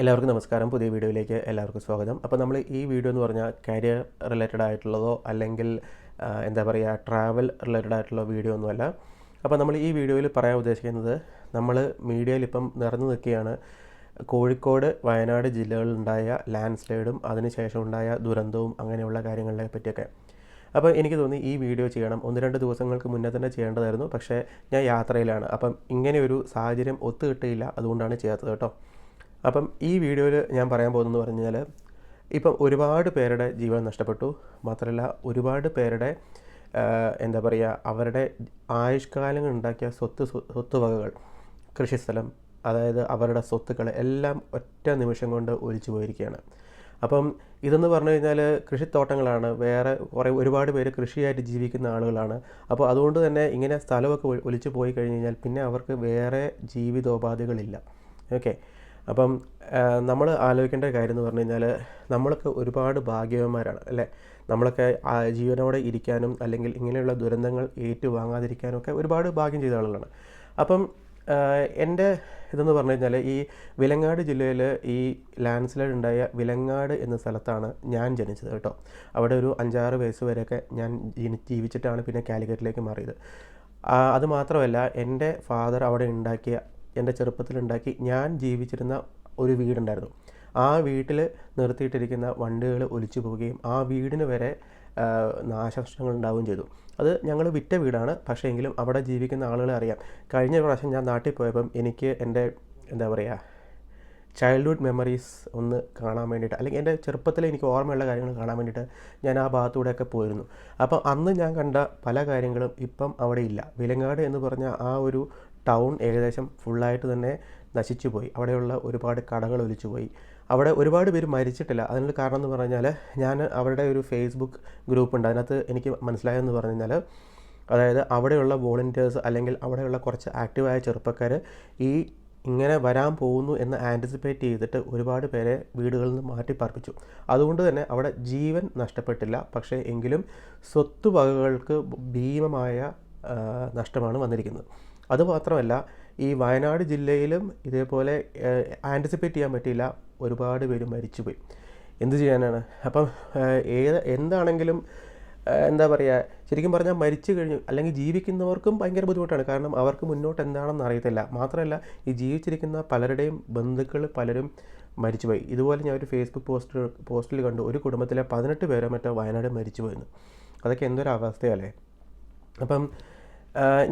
എല്ലാവർക്കും നമസ്കാരം. പുതിയ വീഡിയോയിലേക്ക് എല്ലാവർക്കും സ്വാഗതം. അപ്പോൾ നമ്മൾ ഈ വീഡിയോ എന്ന് പറഞ്ഞാൽ കരിയർ റിലേറ്റഡ് ആയിട്ടുള്ളതോ അല്ലെങ്കിൽ എന്താ പറയുക ട്രാവൽ റിലേറ്റഡ് ആയിട്ടുള്ള വീഡിയോ ഒന്നുമല്ല. അപ്പോൾ നമ്മൾ ഈ വീഡിയോയിൽ പറയാൻ ഉദ്ദേശിക്കുന്നത് നമ്മൾ മീഡിയയിൽ ഇപ്പം നിറഞ്ഞു നിൽക്കുകയാണ്. കോഴിക്കോട് വയനാട് ജില്ലകളിലുണ്ടായ ലാൻഡ് സ്ലൈഡും അതിനുശേഷം ഉണ്ടായ ദുരന്തവും അങ്ങനെയുള്ള കാര്യങ്ങളെ പറ്റിയൊക്കെ. അപ്പോൾ എനിക്ക് തോന്നി ഈ വീഡിയോ ചെയ്യണം. ഒന്ന് രണ്ട് ദിവസങ്ങൾക്ക് മുന്നേ തന്നെ ചെയ്യേണ്ടതായിരുന്നു. പക്ഷേ ഞാൻ യാത്രയിലാണ്. അപ്പം ഇങ്ങനെയൊരു സാഹചര്യം ഒത്തുകിട്ടിയില്ല. അതുകൊണ്ടാണ് ചെയ്യാത്തത് കേട്ടോ. അപ്പം ഈ വീഡിയോയിൽ ഞാൻ പറയാൻ പോകുന്നതെന്ന് പറഞ്ഞാൽ ഇപ്പം ഒരുപാട് പേരുടെ ജീവൻ നഷ്ടപ്പെട്ടു. മാത്രമല്ല ഒരുപാട് പേരുടെ എന്താ പറയുക അവരുടെ ആയുഷ്കാലങ്ങൾ ഉണ്ടാക്കിയ സ്വത്ത് സ്വത്തുവകകൾ സ്വത്ത് വകകൾ കൃഷിസ്ഥലം അതായത് അവരുടെ സ്വത്തുക്കൾ എല്ലാം ഒറ്റ നിമിഷം കൊണ്ട് ഒലിച്ചു പോയിരിക്കുകയാണ്. അപ്പം ഇതെന്ന് പറഞ്ഞു കഴിഞ്ഞാൽ കൃഷിത്തോട്ടങ്ങളാണ്. വേറെ കുറേ ഒരുപാട് പേര് കൃഷിയായിട്ട് ജീവിക്കുന്ന ആളുകളാണ്. അപ്പോൾ അതുകൊണ്ട് തന്നെ ഇങ്ങനെ സ്ഥലമൊക്കെ ഒലിച്ചു പോയി കഴിഞ്ഞ് കഴിഞ്ഞാൽ പിന്നെ അവർക്ക് വേറെ ജീവിതോപാധികളില്ല. ഓക്കെ? അപ്പം നമ്മൾ ആലോചിക്കേണ്ട കാര്യം എന്ന് പറഞ്ഞു കഴിഞ്ഞാൽ നമ്മളൊക്കെ ഒരുപാട് ഭാഗ്യവന്മാരാണ് അല്ലേ? നമ്മളൊക്കെ ജീവനോടെ ഇരിക്കാനും അല്ലെങ്കിൽ ഇങ്ങനെയുള്ള ദുരന്തങ്ങൾ ഏറ്റുവാങ്ങാതിരിക്കാനും ഒക്കെ ഒരുപാട് ഭാഗ്യം ചെയ്ത ആളുകളാണ്. അപ്പം എന്റെ ഇതെന്ന് പറഞ്ഞു കഴിഞ്ഞാൽ ഈ വിലങ്ങാട് ജില്ലയിൽ ഈ ലാൻഡ് സ്ലൈഡ് ഉണ്ടായ വിലങ്ങാട് എന്ന സ്ഥലത്താണ് ഞാൻ ജനിച്ചത് കേട്ടോ. അവിടെ ഒരു അഞ്ചാറ് വയസ്സ് വരെയൊക്കെ ഞാൻ ജീവിച്ചിട്ടാണ് പിന്നെ കാലിക്കറ്റിലേക്ക് മാറിയത്. അതുമാത്രമല്ല അത് മാത്രമല്ല എന്റെ ഫാദർ അവിടെ ഉണ്ടാക്കിയ എന്റെ ചെറുപ്പത്തിലുണ്ടാക്കി ഞാൻ ജീവിച്ചിരുന്ന ഒരു വീടുണ്ടായിരുന്നു. ആ വീട്ടിൽ നിർത്തിയിട്ടിരിക്കുന്ന വണ്ടികൾ ഒലിച്ചു പോവുകയും ആ വീടിന് വരെ നാശനഷ്ടങ്ങൾ ഉണ്ടാവുകയും ചെയ്തു. അത് ഞങ്ങൾ വിറ്റ വീടാണ്. പക്ഷേ എങ്കിലും അവിടെ ജീവിക്കുന്ന ആളുകളെ അറിയാം. കഴിഞ്ഞ പ്രാവശ്യം ഞാൻ നാട്ടിൽ പോയപ്പം എനിക്ക് എന്റെ എന്താ പറയുക ചൈൽഡ്ഹുഡ് മെമ്മറീസ് ഒന്ന് കാണാൻ വേണ്ടിയിട്ട് അല്ലെങ്കിൽ എന്റെ ചെറുപ്പത്തിൽ എനിക്ക് ഓർമ്മയുള്ള കാര്യങ്ങൾ കാണാൻ വേണ്ടിയിട്ട് ഞാൻ ആ ഭാഗത്തൂടെയൊക്കെ പോയിരുന്നു. അപ്പോൾ അന്ന് ഞാൻ കണ്ട പല കാര്യങ്ങളും ഇപ്പം അവിടെ ഇല്ല. വിലങ്ങാട് എന്ന് പറഞ്ഞ ആ ഒരു ടൗൺ ഏകദേശം ഫുള്ളായിട്ട് തന്നെ നശിച്ചു പോയി അവിടെയുള്ള ഒരുപാട് കടകൾ ഒലിച്ചു പോയി അവിടെ ഒരുപാട് പേര് മരിച്ചിട്ടില്ല. അതിനുള്ള കാരണം എന്ന് പറഞ്ഞാൽ ഞാൻ അവരുടെ ഒരു ഫേസ്ബുക്ക് ഗ്രൂപ്പ് ഉണ്ട്. അതിനകത്ത് എനിക്ക് മനസ്സിലായെന്ന് പറഞ്ഞു കഴിഞ്ഞാൽ അതായത് അവിടെയുള്ള വോളണ്ടിയേഴ്സ് അല്ലെങ്കിൽ അവിടെയുള്ള കുറച്ച് ആക്റ്റീവായ ചെറുപ്പക്കാർ ഈ ഇങ്ങനെ വരാൻ പോകുന്നു എന്ന് ആന്റിസിപ്പേറ്റ് ചെയ്തിട്ട് ഒരുപാട് പേരെ വീടുകളിൽ നിന്ന് മാറ്റി പാർപ്പിച്ചു. അതുകൊണ്ട് തന്നെ അവിടെ ജീവൻ നഷ്ടപ്പെട്ടില്ല. പക്ഷേ എങ്കിലും സ്വത്തുവകകൾക്ക് ഭീമമായ നഷ്ടമാണ് വന്നിരിക്കുന്നത്. അതുമാത്രമല്ല ഈ വയനാട് ജില്ലയിലും ഇതേപോലെ ആന്റിസിപ്പേറ്റ് ചെയ്യാൻ പറ്റിയില്ല. ഒരുപാട് പേര് മരിച്ചുപോയി. എന്ത് ചെയ്യാനാണ്? അപ്പം ഏത് എന്താണെങ്കിലും എന്താ പറയുക ശരിക്കും പറഞ്ഞാൽ മരിച്ചു കഴിഞ്ഞു അല്ലെങ്കിൽ ജീവിക്കുന്നവർക്കും ഭയങ്കര ബുദ്ധിമുട്ടാണ്. കാരണം അവർക്ക് മുന്നോട്ട് എന്താണെന്ന് അറിയത്തില്ല. മാത്രമല്ല ഈ ജീവിച്ചിരിക്കുന്ന പലരുടെയും ബന്ധുക്കൾ പലരും മരിച്ചുപോയി. ഇതുപോലെ ഞാൻ ഒരു ഫേസ്ബുക്ക് പോസ്റ്റ് പോസ്റ്റിൽ കണ്ടു. ഒരു കുടുംബത്തിലെ പതിനെട്ട് പേരോ മറ്റോ വയനാട് മരിച്ചു പോയിരുന്നു അതൊക്കെ എന്തൊരു അവസ്ഥയല്ലേ അപ്പം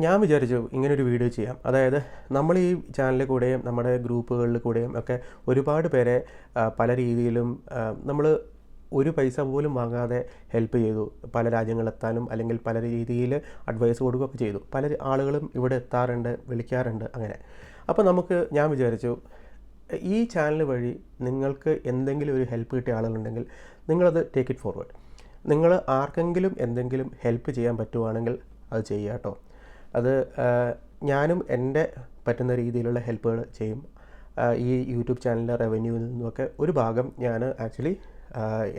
ഞാൻ വിചാരിച്ചു ഇങ്ങനൊരു വീഡിയോ ചെയ്യാം. അതായത് നമ്മൾ ഈ ചാനലിൽ കൂടെയും നമ്മുടെ ഗ്രൂപ്പുകളിൽ കൂടെയും ഒക്കെ ഒരുപാട് പേരെ പല രീതിയിലും നമ്മൾ ഒരു പൈസ പോലും വാങ്ങാതെ ഹെൽപ്പ് ചെയ്തു. പല രാജ്യങ്ങളെത്താനും അല്ലെങ്കിൽ പല രീതിയിൽ അഡ്വൈസ് കൊടുക്കുകയൊക്കെ ചെയ്തു. പല ആളുകളും ഇവിടെ എത്താറുണ്ട് വിളിക്കാറുണ്ട് അങ്ങനെ. അപ്പോൾ നമുക്ക് ഞാൻ വിചാരിച്ചു ഈ ചാനൽ വഴി നിങ്ങൾക്ക് എന്തെങ്കിലും ഒരു ഹെൽപ്പ് കിട്ടിയ ആളുകളുണ്ടെങ്കിൽ നിങ്ങളത് ടേക്ക് ഇറ്റ് ഫോർവേഡ് നിങ്ങൾ ആർക്കെങ്കിലും എന്തെങ്കിലും ഹെൽപ്പ് ചെയ്യാൻ പറ്റുവാണെങ്കിൽ അത് ചെയ്യാം കേട്ടോ അത് ഞാനും എന്റെ പറ്റുന്ന രീതിയിലുള്ള ഹെൽപ്പുകൾ ചെയ്യും. ഈ യൂട്യൂബ് ചാനലിന്റെ റവന്യൂവിൽ നിന്നുമൊക്കെ ഒരു ഭാഗം ഞാൻ ആക്ച്വലി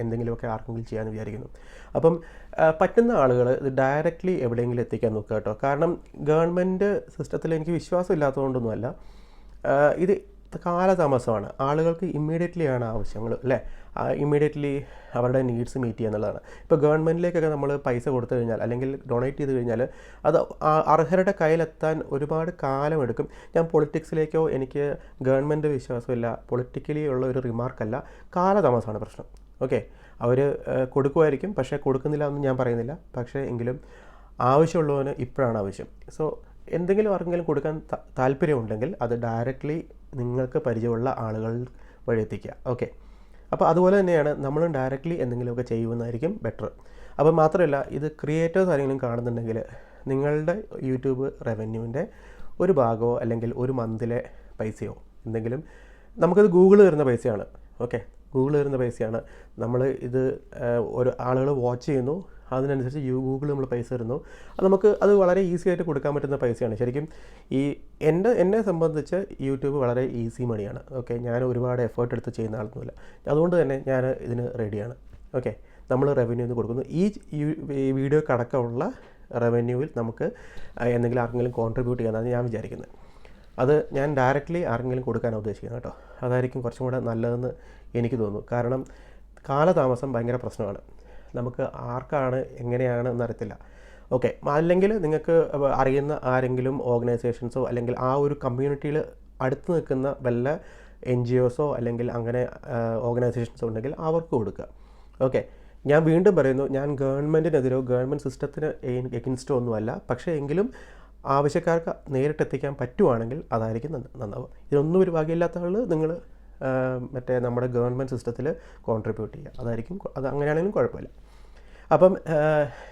എന്തെങ്കിലുമൊക്കെ ആർക്കെങ്കിലും ചെയ്യാമെന്ന് വിചാരിക്കുന്നു. അപ്പം പറ്റുന്ന ആളുകൾ ഇത് ഡയറക്റ്റ്ലി എവിടെയെങ്കിലും എത്തിക്കാൻ നോക്കുക കേട്ടോ. കാരണം ഗവൺമെന്റ് സിസ്റ്റത്തിൽ എനിക്ക് വിശ്വാസം ഇല്ലാത്തതുകൊണ്ടൊന്നുമല്ല ഇത് കാലതാമസമാണ്. ആളുകൾക്ക് ഇമ്മീഡിയറ്റ്ലി ആണ് ആവശ്യങ്ങൾ അല്ലേ? ഇമ്മീഡിയറ്റ്ലി അവരുടെ നീഡ്സ് മീറ്റ് ചെയ്യുക എന്നുള്ളതാണ്. ഇപ്പോൾ ഗവൺമെന്റിലേക്കൊക്കെ നമ്മൾ പൈസ കൊടുത്തു കഴിഞ്ഞാൽ അല്ലെങ്കിൽ ഡൊണേറ്റ് ചെയ്ത് കഴിഞ്ഞാൽ അത് അർഹരുടെ കയ്യിലെത്താൻ ഒരുപാട് കാലമെടുക്കും. ഞാൻ പൊളിറ്റിക്സിലേക്കോ എനിക്ക് ഗവൺമെന്റ് വിശ്വാസമില്ല പൊളിറ്റിക്കലി ഉള്ള ഒരു റിമാർക്കല്ല കാലതാമസമാണ് പ്രശ്നം. ഓക്കെ? അവർ കൊടുക്കുമായിരിക്കും പക്ഷേ കൊടുക്കുന്നില്ല എന്ന് ഞാൻ പറയുന്നില്ല. പക്ഷേ എങ്കിലും ആവശ്യമുള്ളവന് ഇപ്പോഴാണ് ആവശ്യം. സോ എന്തെങ്കിലും ആർക്കെങ്കിലും കൊടുക്കാൻ താല്പര്യമുണ്ടെങ്കിൽ അത് ഡയറക്റ്റ്ലി നിങ്ങൾക്ക് പരിചയമുള്ള ആളുകൾ വഴി എത്തിക്കുക. ഓക്കെ അപ്പോൾ അതുപോലെ തന്നെയാണ് നമ്മൾ ഡയറക്റ്റ്ലി എന്തെങ്കിലുമൊക്കെ ചെയ്യുമെന്നായിരിക്കും ബെറ്റർ അപ്പോൾ മാത്രമല്ല ഇത് ക്രിയേറ്റേഴ്സ് ആരെങ്കിലും കാണുന്നുണ്ടെങ്കിൽ നിങ്ങളുടെ യൂട്യൂബ് റവന്യൂവിന്റെ ഒരു ഭാഗമോ അല്ലെങ്കിൽ ഒരു മന്തിലെ പൈസയോ എന്തെങ്കിലും നമുക്കത് ഗൂഗിൾ തരുന്ന പൈസയാണ്. ഓക്കെ ഗൂഗിൾ തരുന്ന പൈസയാണ്. നമ്മൾ ഇത് ഒരു ആളുകൾ വാച്ച് ചെയ്യുന്നു. അതിനനുസരിച്ച് യു ഗൂഗിൾ നമ്മൾ പൈസ തരുന്നു. അത് നമുക്ക് അത് വളരെ ഈസി ആയിട്ട് കൊടുക്കാൻ പറ്റുന്ന പൈസയാണ്. ശരിക്കും ഈ എന്റെ എന്നെ സംബന്ധിച്ച് യൂട്യൂബ് വളരെ ഈസി മണിയാണ് ഓക്കെ ഞാൻ ഒരുപാട് എഫേർട്ട് എടുത്ത് ചെയ്യുന്ന ആളൊന്നുമില്ല. അതുകൊണ്ട് തന്നെ ഞാൻ ഇതിന് റെഡിയാണ് ഓക്കെ നമ്മൾ റവന്യൂ എന്ന് കൊടുക്കുന്നു. ഈ വീഡിയോ കടക്കമുള്ള റവന്യൂവിൽ നമുക്ക് എന്തെങ്കിലും ആർക്കെങ്കിലും കോൺട്രിബ്യൂട്ട് ചെയ്യാമെന്നാണ് ഞാൻ വിചാരിക്കുന്നത്. അത് ഞാൻ ഡയറക്റ്റ്ലി ആർക്കെങ്കിലും കൊടുക്കാനാണ് ഉദ്ദേശിക്കുന്നത് കേട്ടോ. അതായിരിക്കും കുറച്ചും കൂടെ നല്ലതെന്ന് എനിക്ക് തോന്നുന്നു. കാരണം കാലതാമസം ഭയങ്കര പ്രശ്നമാണ്. നമുക്ക് ആർക്കാണ് എങ്ങനെയാണ് എന്നറിയത്തില്ല. ഓക്കെ. അല്ലെങ്കിൽ നിങ്ങൾക്ക് അറിയുന്ന ആരെങ്കിലും ഓർഗനൈസേഷൻസോ അല്ലെങ്കിൽ ആ ഒരു കമ്മ്യൂണിറ്റിയിൽ അടുത്ത് നിൽക്കുന്ന വല്ല എൻ ജി ഒസോ അല്ലെങ്കിൽ അങ്ങനെ ഓർഗനൈസേഷൻസോ ഉണ്ടെങ്കിൽ അവർക്ക് കൊടുക്കുക. ഓക്കെ. ഞാൻ വീണ്ടും പറയുന്നു ഞാൻ ഗവൺമെന്റിനെതിരോ ഗവൺമെന്റ് സിസ്റ്റത്തിന് എഗൻസ്റ്റോ ഒന്നുമല്ല. പക്ഷേ എങ്കിലും ആവശ്യക്കാർക്ക് നേരിട്ടെത്തിക്കാൻ പറ്റുവാണെങ്കിൽ അതായിരിക്കും നന്ന- നന്നാവുക. ഇതിനൊന്നും ഒരു ഭാഗ്യമില്ലാത്ത ആൾ നിങ്ങൾ മറ്റേ നമ്മുടെ ഗവൺമെന്റ് സിസ്റ്റത്തിൽ കോൺട്രിബ്യൂട്ട് ചെയ്യുക. അതായിരിക്കും അത് അങ്ങനെയാണെങ്കിലും കുഴപ്പമില്ല. അപ്പം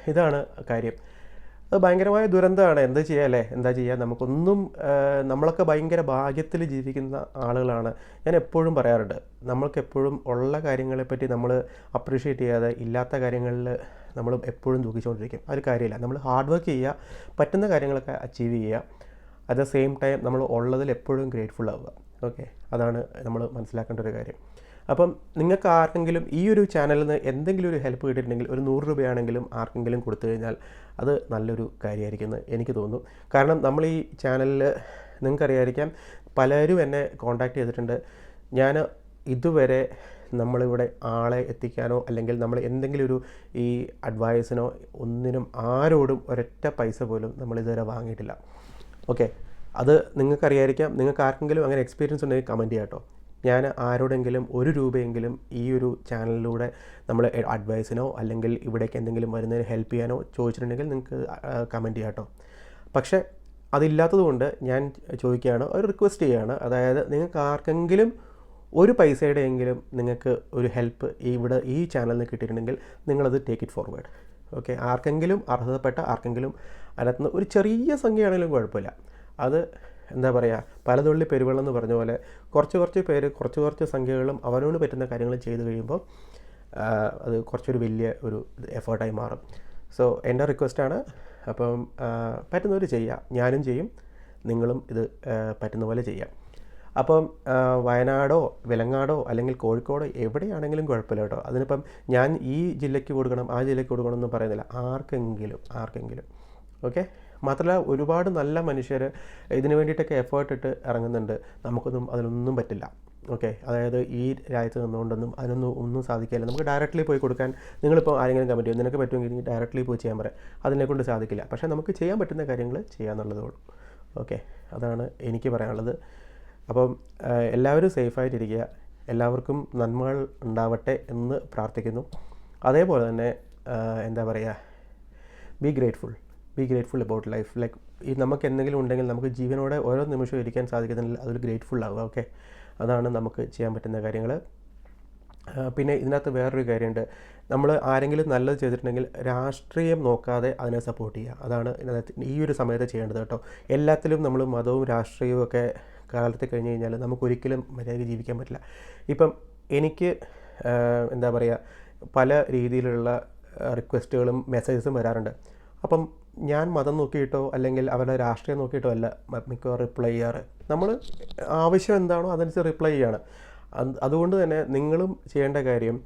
ഇതാണ് കാര്യം. അത് ഭയങ്കരമായ ദുരന്തമാണ്. എന്താ ചെയ്യുക അല്ലേ? എന്താ ചെയ്യുക നമുക്കൊന്നും നമ്മളൊക്കെ ഭയങ്കര ഭാഗ്യത്തിൽ ജീവിക്കുന്ന ആളുകളാണ്. ഞാൻ എപ്പോഴും പറയാറുണ്ട് നമ്മൾക്ക് എപ്പോഴും ഉള്ള കാര്യങ്ങളെപ്പറ്റി നമ്മൾ അപ്രീഷിയേറ്റ് ചെയ്യാതെ ഇല്ലാത്ത കാര്യങ്ങളിൽ നമ്മൾ എപ്പോഴും ദുഃഖിച്ചുകൊണ്ടിരിക്കും. അതൊരു കാര്യമില്ല. നമ്മൾ ഹാർഡ് വർക്ക് ചെയ്യുക പറ്റുന്ന കാര്യങ്ങളൊക്കെ അച്ചീവ് ചെയ്യുക. അറ്റ് ദ സെയിം ടൈം നമ്മൾ ഉള്ളതിൽ എപ്പോഴും ഗ്രേറ്റ്ഫുൾ ആവുക. ഓക്കെ. അതാണ് നമ്മൾ മനസ്സിലാക്കേണ്ട ഒരു കാര്യം. അപ്പം നിങ്ങൾക്ക് ആർക്കെങ്കിലും ഈ ഒരു ചാനലിൽ നിന്ന് എന്തെങ്കിലും ഒരു ഹെൽപ്പ് കിട്ടിയിട്ടുണ്ടെങ്കിൽ ഒരു നൂറ് രൂപയാണെങ്കിലും ആർക്കെങ്കിലും കൊടുത്തു കഴിഞ്ഞാൽ അത് നല്ലൊരു കാര്യമായിരിക്കുമെന്ന് എനിക്ക് തോന്നുന്നു. കാരണം നമ്മൾ ഈ ചാനലിൽ നിങ്ങൾക്കറിയായിരിക്കാം പലരും എന്നെ കോൺടാക്ട് ചെയ്തിട്ടുണ്ട്. ഞാൻ ഇതുവരെ നമ്മളിവിടെ ആളെ എത്തിക്കാനോ അല്ലെങ്കിൽ നമ്മൾ എന്തെങ്കിലും ഒരു ഈ അഡ്വൈസിനോ ഒന്നിനും ആരോടും ഒരൊറ്റ പൈസ പോലും നമ്മൾ ഇതുവരെ വാങ്ങിയിട്ടില്ല. ഓക്കെ. അത് നിങ്ങൾക്കറിയായിരിക്കാം. നിങ്ങൾക്ക് ആർക്കെങ്കിലും അങ്ങനെ എക്സ്പീരിയൻസ് ഉണ്ടെങ്കിൽ കമന്റ് ചെയ്യാം കേട്ടോ. ഞാൻ ആരോടെങ്കിലും ഒരു രൂപയെങ്കിലും ഈ ഒരു ചാനലിലൂടെ നമ്മൾ അഡ്വൈസിനോ അല്ലെങ്കിൽ ഇവിടേക്ക് എന്തെങ്കിലും വരുന്നതിന് ഹെൽപ്പ് ചെയ്യാനോ ചോദിച്ചിട്ടുണ്ടെങ്കിൽ നിങ്ങൾക്ക് കമന്റ് ചെയ്യാം കേട്ടോ. പക്ഷേ അതില്ലാത്തതുകൊണ്ട് ഞാൻ ചോദിക്കുകയാണ് ഒരു റിക്വസ്റ്റ് ചെയ്യുകയാണ്. അതായത് നിങ്ങൾക്ക് ആർക്കെങ്കിലും ഒരു പൈസയുടെയെങ്കിലും നിങ്ങൾക്ക് ഒരു ഹെൽപ്പ് ഇവിടെ ഈ ചാനലിൽ നിന്ന് കിട്ടിയിട്ടുണ്ടെങ്കിൽ നിങ്ങളത് ടേക്ക് ഇറ്റ് ഫോർവേഡ് ഓക്കെ ആർക്കെങ്കിലും അർഹതപ്പെട്ട ആർക്കെങ്കിലും അതിനകത്തുനിന്ന് ഒരു ചെറിയ സംഖ്യയാണെങ്കിലും കുഴപ്പമില്ല. അത് എന്താ പറയുക പലതുള്ളി പെരുവെള്ളം എന്ന് പറഞ്ഞ പോലെ കുറച്ച് കുറച്ച് പേര് കുറച്ച് കുറച്ച് സംഖ്യകളും അവനോട് പറ്റുന്ന കാര്യങ്ങളും ചെയ്തു കഴിയുമ്പോൾ അത് കുറച്ചൊരു വലിയ ഒരു എഫേർട്ടായി മാറും. സോ എന്റെ റിക്വസ്റ്റാണ് അപ്പം പറ്റുന്നവർ ചെയ്യുക ഞാനും ചെയ്യും നിങ്ങളും ഇത് പറ്റുന്ന പോലെ ചെയ്യാം. അപ്പം വയനാടോ വിലങ്ങാടോ അല്ലെങ്കിൽ കോഴിക്കോടോ എവിടെയാണെങ്കിലും കുഴപ്പമില്ല കേട്ടോ. അതിനിപ്പം ഞാൻ ഈ ജില്ലയ്ക്ക് കൊടുക്കണം ആ ജില്ലയ്ക്ക് കൊടുക്കണം എന്ന് പറയുന്നില്ല. ആർക്കെങ്കിലും ആർക്കെങ്കിലും. ഓക്കെ മാത്രമല്ല ഒരുപാട് നല്ല മനുഷ്യർ ഇതിന് വേണ്ടിയിട്ടൊക്കെ എഫേർട്ട് ഇട്ട് ഇറങ്ങുന്നുണ്ട്. നമുക്കൊന്നും അതിനൊന്നും പറ്റില്ല. ഓക്കെ അതായത് ഈ രാജ്യത്ത് നിന്നുകൊണ്ടൊന്നും അതിനൊന്നും ഒന്നും സാധിക്കില്ല നമുക്ക് ഡയറക്റ്റ്ലി പോയി കൊടുക്കാൻ നിങ്ങളിപ്പോൾ ആരെങ്കിലും കമന്റ് ചെയ്യും നിനക്ക് പറ്റുമെങ്കിൽ ഡയറക്റ്റ്ലി പോയി ചെയ്യാൻ പറയാം അതിനെക്കൊണ്ട് സാധിക്കില്ല. പക്ഷേ നമുക്ക് ചെയ്യാൻ പറ്റുന്ന കാര്യങ്ങൾ ചെയ്യാന്നുള്ളതേ ഉള്ളൂ ഓക്കെ അതാണ് എനിക്ക് പറയാനുള്ളത്. അപ്പം എല്ലാവരും സേഫായിട്ടിരിക്കുക എല്ലാവർക്കും നന്മകൾ ഉണ്ടാവട്ടെ എന്ന് പ്രാർത്ഥിക്കുന്നു. അതേപോലെ തന്നെ എന്താ പറയുക be grateful be grateful about life like ഈ നമുക്ക് എന്തെങ്കിലും ഉണ്ടെങ്കിൽ നമുക്ക് ജീവനോടെ ഓരോ നിമിഷവും ഇരിക്കാൻ സാധിക്കുന്നില്ല അതിൽ ഗ്രേറ്റ്ഫുൾ ആവുക ഓക്കെ അതാണ് നമുക്ക് ചെയ്യാൻ പറ്റുന്ന കാര്യങ്ങൾ. പിന്നെ ഇതിനകത്ത് വേറൊരു കാര്യമുണ്ട്. നമ്മൾ ആരെങ്കിലും നല്ലത് ചെയ്തിട്ടുണ്ടെങ്കിൽ രാഷ്ട്രീയം നോക്കാതെ അതിനെ സപ്പോർട്ട് ചെയ്യുക. അതാണ് ഇതിനകത്ത് ഈ ഒരു സമയത്ത് ചെയ്യേണ്ടത് കേട്ടോ. എല്ലാത്തിലും നമ്മൾ മതവും രാഷ്ട്രീയവും ഒക്കെ കാലത്ത് കഴിഞ്ഞ് കഴിഞ്ഞാൽ നമുക്കൊരിക്കലും മര്യാദയ്ക്ക് ജീവിക്കാൻ പറ്റില്ല. ഇപ്പം എനിക്ക് എന്താ പറയുക പല രീതിയിലുള്ള റിക്വസ്റ്റുകളും മെസ്സേജസും വരാറുണ്ട്. അപ്പം ഞാൻ മതം നോക്കിയിട്ടോ അല്ലെങ്കിൽ അവരുടെ രാഷ്ട്രീയം നോക്കിയിട്ടോ അല്ല മിക്കവാറും റിപ്ലൈ ചെയ്യാറ്. നമ്മൾ ആവശ്യം എന്താണോ അതനുസരിച്ച് റിപ്ലൈ ചെയ്യാണ്. അതുകൊണ്ട് തന്നെ നിങ്ങളും ചെയ്യേണ്ട കാര്യം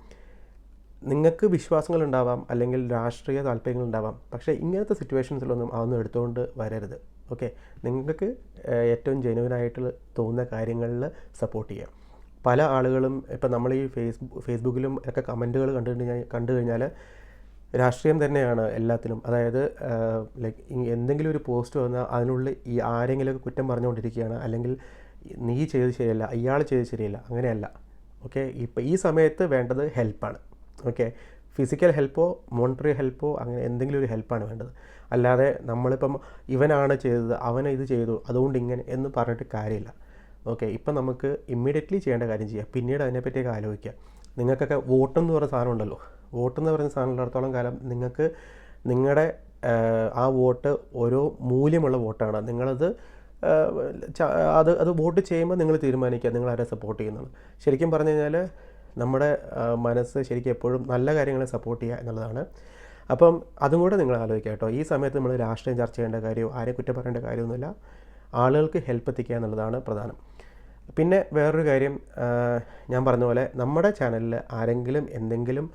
നിങ്ങൾക്ക് വിശ്വാസങ്ങളുണ്ടാവാം അല്ലെങ്കിൽ രാഷ്ട്രീയ താല്പര്യങ്ങൾ ഉണ്ടാവാം. പക്ഷേ ഇങ്ങനത്തെ സിറ്റുവേഷൻസിലൊന്നും അതൊന്നും എടുത്തുകൊണ്ട് വരരുത്. ഓക്കെ നിങ്ങൾക്ക് ഏറ്റവും ജെനുവിനായിട്ട് തോന്നുന്ന കാര്യങ്ങളിൽ സപ്പോർട്ട് ചെയ്യാം. പല ആളുകളും ഇപ്പം നമ്മൾ ഈ ഫേസ്ബുക്ക് ഫേസ്ബുക്കിലും ഒക്കെ കമന്റുകൾ കണ്ടു കഴിഞ്ഞാൽ കണ്ടു കഴിഞ്ഞാൽ രാഷ്ട്രീയം തന്നെയാണ് എല്ലാത്തിനും അതായത് ലൈക്ക് എന്തെങ്കിലും ഒരു പോസ്റ്റ് വന്നാൽ അതിനുള്ളിൽ ഈ ആരെങ്കിലുമൊക്കെ കുറ്റം പറഞ്ഞുകൊണ്ടിരിക്കുകയാണ്. അല്ലെങ്കിൽ നീ ചെയ്ത് ശരിയല്ല ഇയാൾ ചെയ്ത് ശരിയല്ല അങ്ങനെയല്ല. ഓക്കെ? ഇപ്പം ഈ സമയത്ത് വേണ്ടത് ഹെൽപ്പാണ്. ഓക്കെ? ഫിസിക്കൽ ഹെൽപ്പോ മോണിറ്ററി ഹെൽപ്പോ അങ്ങനെ എന്തെങ്കിലും ഒരു ഹെൽപ്പാണ് വേണ്ടത്. അല്ലാതെ നമ്മളിപ്പം ഇവനാണ് ചെയ്തത് അവനെ ഇത് ചെയ്തു അതുകൊണ്ട് ഇങ്ങനെ എന്ന് പറഞ്ഞിട്ട് കാര്യമില്ല. ഓക്കെ? ഇപ്പം നമുക്ക് ഇമ്മീഡിയറ്റ്ലി ചെയ്യേണ്ട കാര്യം ചെയ്യാം. പിന്നീട് അതിനെപ്പറ്റിയൊക്കെ ആലോചിക്കാം. നിങ്ങൾക്കൊക്കെ വോട്ടെന്ന് പറയുന്ന സാധനം ഉണ്ടല്ലോ. വോട്ടെന്ന് പറയുന്ന സാധനം കാലം നിങ്ങൾക്ക് നിങ്ങളുടെ ആ വോട്ട് ഓരോ മൂല്യമുള്ള വോട്ടാണ്. നിങ്ങളത് അത് അത് വോട്ട് ചെയ്യുമ്പോൾ നിങ്ങൾ തീരുമാനിക്കുക നിങ്ങൾ ആരെ സപ്പോർട്ട് ചെയ്യുന്നത്. ശരിക്കും പറഞ്ഞു കഴിഞ്ഞാൽ നമ്മുടെ മനസ്സ് ശരിക്കും എപ്പോഴും നല്ല കാര്യങ്ങളെ സപ്പോർട്ട് ചെയ്യുക എന്നുള്ളതാണ്. അപ്പം അതും കൂടെ നിങ്ങൾ ആലോചിക്കുക കേട്ടോ. ഈ സമയത്ത് നമ്മൾ രാഷ്ട്രീയം ചർച്ച ചെയ്യേണ്ട കാര്യമോ ആരെ കുറ്റം പറയേണ്ട കാര്യമൊന്നുമില്ല ആളുകൾക്ക് ഹെൽപ്പ് എത്തിക്കുക എന്നുള്ളതാണ് പ്രധാനം. പിന്നെ വേറൊരു കാര്യം ഞാൻ പറഞ്ഞ പോലെ നമ്മുടെ ചാനലിൽ ആരെങ്കിലും എന്തെങ്കിലും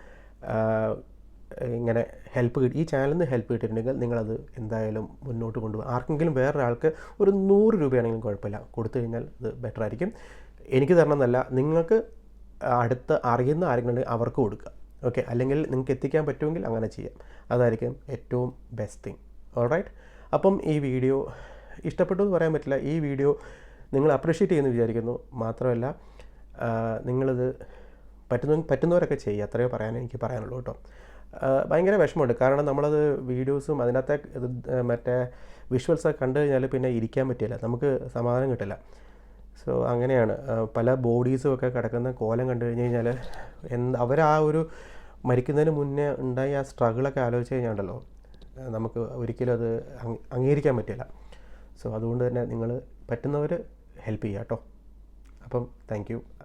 ഇങ്ങനെ ഹെൽപ്പ് കിട്ടി. ഈ ചാനലിൽ നിന്ന് ഹെൽപ്പ് കിട്ടിയിട്ടുണ്ടെങ്കിൽ നിങ്ങളത് എന്തായാലും മുന്നോട്ട് കൊണ്ടുപോകും. ആർക്കെങ്കിലും വേറൊരാൾക്ക് ഒരു നൂറ് രൂപയാണെങ്കിലും കുഴപ്പമില്ല. കൊടുത്തു കഴിഞ്ഞാൽ അത് ബെറ്റർ ആയിരിക്കും. എനിക്ക് തരണം എന്നല്ല നിങ്ങൾക്ക് അടുത്ത് അറിയുന്ന ആരെങ്കിലും അവർക്ക് കൊടുക്കുക. ഓക്കെ അല്ലെങ്കിൽ നിങ്ങൾക്ക് എത്തിക്കാൻ പറ്റുമെങ്കിൽ അങ്ങനെ ചെയ്യാം. അതായിരിക്കും ഏറ്റവും ബെസ്റ്റ് തിങ് ഓൾറൈറ്റ് അപ്പം ഈ വീഡിയോ ഇഷ്ടപ്പെട്ടു എന്ന് പറയാൻ പറ്റില്ല. ഈ വീഡിയോ നിങ്ങൾ അപ്രീഷിയേറ്റ് ചെയ്യുമെന്ന് വിചാരിക്കുന്നു. മാത്രമല്ല നിങ്ങളിത് പറ്റുന്ന പറ്റുന്നവരൊക്കെ ചെയ്യുക. അത്രയോ പറയാൻ എനിക്ക് പറയാനുള്ളൂ കേട്ടോ. ഭയങ്കര വിഷമമുണ്ട്. കാരണം നമ്മളത് വീഡിയോസും അതിനകത്തെ മറ്റേ വിഷ്വൽസൊക്കെ കണ്ടു കഴിഞ്ഞാൽ പിന്നെ ഇരിക്കാൻ പറ്റില്ല. നമുക്ക് സമാധാനം കിട്ടില്ല. സോ അങ്ങനെയാണ്. പല ബോഡീസും ഒക്കെ കിടക്കുന്ന കോലം കണ്ടു കഴിഞ്ഞ് കഴിഞ്ഞാൽ എന്ത് ആ ഒരു മരിക്കുന്നതിന് മുന്നേ ഉണ്ടായ ആ സ്ട്രഗിളൊക്കെ ആലോചിച്ച് കഴിഞ്ഞാണ്ടല്ലോ നമുക്ക് ഒരിക്കലും അത് അംഗ- അംഗീകരിക്കാൻ പറ്റില്ല. സോ അതുകൊണ്ട് തന്നെ നിങ്ങൾ പറ്റുന്നവർ ഹെൽപ്പ് ചെയ്യുക കേട്ടോ. അപ്പം താങ്ക്